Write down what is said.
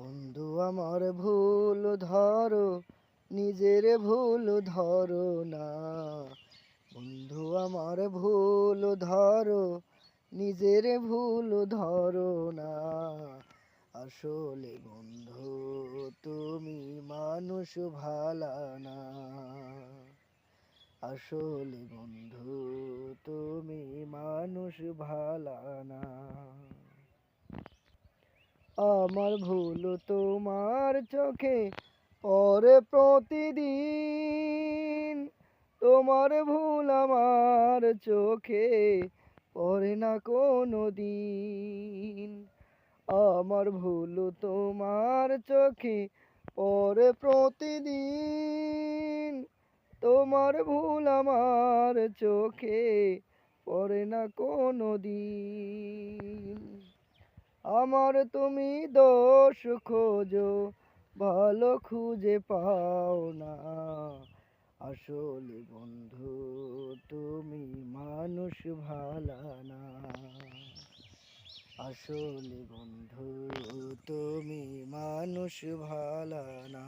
বন্ধু আমার ভুল ধরো, নিজের ভুল ধরো না। বন্ধু আমার ভুল ধরো, নিজের ভুল ধরো না। আসলে বন্ধু, তুমি মানুষ ভালা না। আসলে বন্ধু, তুমি মানুষ ভালা না। আমার ভুল তোমার চোখে পরে প্রতিদিন। তোমার ভুল আমার চোখে পরে না কোনো দিন আমার ভুল তোমার চোখে পরে প্রতিদিন। তোমার ভুল আমার চোখে পরে না কোনো দিন আমার তুমি দোষ খোঁজো, ভালো খুঁজে পাও না। আসলে বন্ধু, তুমি মানুষ ভালা না। আসলে বন্ধু, তুমি মানুষ ভালা না।